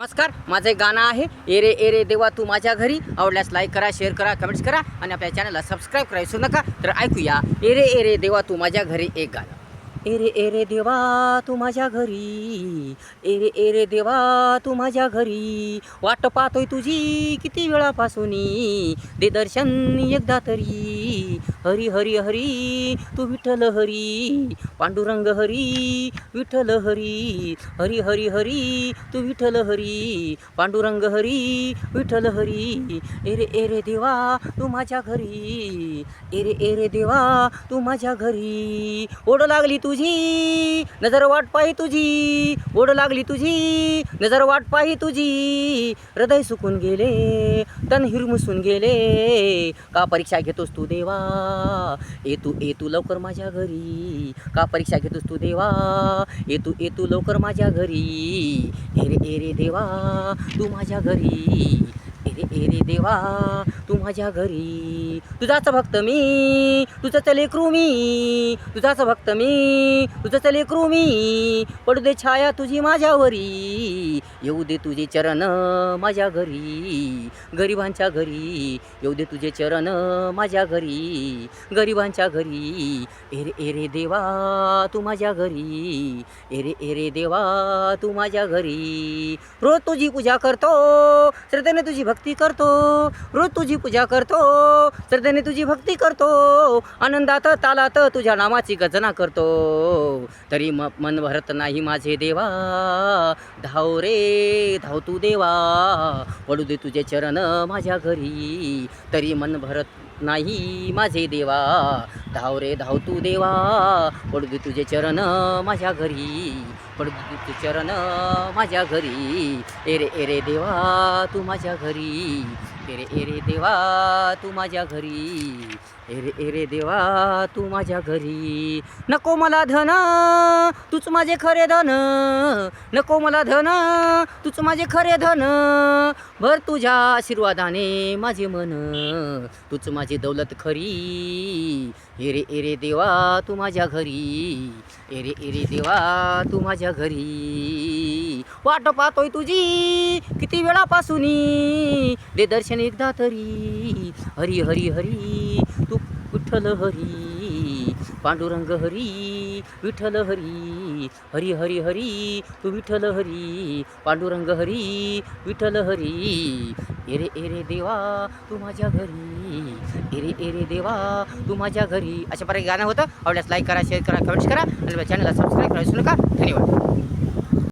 नमस्कार माझं एक गाणं आहे एरे एरे देवा तू माझ्या घरी. आवडल्यास लाईक करा शेअर करा कमेंट्स करा आणि आपल्या चॅनलला सबस्क्राईब करा विसरू नका. तर ऐकूया एरे एरे देवा तू माझ्या घरी एक गाणं. एरे एरे देवा तू माझ्या घरी. एरे एरे देवा तू माझ्या घरी. वाट पाहतोय तुझी किती वेळापासून दे दर्शन एकदा तरी. हरी हरी हरी तू विठ्ठल हरी. पांडुरंग हरी विठ्ठल हरी. हरी हरी हरी तू विठ्ठल हरी. पांडुरंग हरी विठ्ठल हरी. एरे एरे देवा तू माझ्या घरी. एरे एरे देवा तू माझ्या घरी. ओढ लागली तुझी. नजर वाट पाही तुझी. ओढ लागली तुझी. नजर वाट पाही तुझी. हृदय सुकून गेले तन हिरमुसून गेले. का परीक्षा घेतोस तू देवा? ये तू ये तू लवकर माझ्या घरी. का परीक्षा घेतोस तू देवा? ये तू ये तू लवकर माझ्या घरी. ए रे ए रे देवा तू माझ्या घरी. ए एरे देवा तू माझ्या घरी. तुझाच भक्त मी तुझं चले मी तुझाच भक्त मी तुझं चले मी. पडू दे छाया तुझी माझ्यावरी येऊ दे तुझे चरण माझ्या घरी. गरिबांच्या घरी येऊ दे तुझे चरण माझ्या घरी. गरिबांच्या घरी एरे एरे देवा तू माझ्या घरी. एरे एरे देवा तू माझ्या घरी. रोज तुझी पूजा करतो श्रद्धेने तुझी भक्ती भक्ती करतो रोज तुझी पूजा करतो श्रद्धेने तुझी भक्ती करतो आनंदात तालात तुझ्या नामाची गजना करतो. तरी म मन भरत नाही माझे देवा धाव रे धाव तू देवा पडू दे तुझे चरण माझ्या घरी. तरी मन भरत नाही माझे देवा धाव रे धाव तू देवा. पडदू तुझे चरण माझ्या घरी. पडदू तुझे चरण माझ्या घरी. एरे एरे देवा तू माझ्या घरी. एरे एरे देवा तू माझ्या घरी. एरे एरे देवा तू माझ्या घरी. नको मला धन तूच माझे खरे धन. नको मला धन तूच माझे खरे धन. भर तुझ्या आशीर्वादाने माझे मन. तूच माझी दौलत खरी. एरे एरे देवा तू माझ्या घरी. एरे एरे देवा तू माझ्या घरी. वाट पाहतोय तुझी किती वेळापासून. दे दर्शन एकदा तरी. हरी हरी हरी तू विठ्ठल हरी. पांडुरंग हरी विठ्ठल हरी. हरी हरी हरी तू विठ्ठल हरी. पांडुरंग हरी विठ्ठल हरी. एरे एरे देवा तू माझ्या घरी. एरे एरे देवा तू माझ्या घरी. अशा प्रकारे गाणं होतं. आवडल्यास लाईक करा शेअर करा कमेंट्स करा. आणि चॅनलला सबस्क्राईब करायचं नका. धन्यवाद.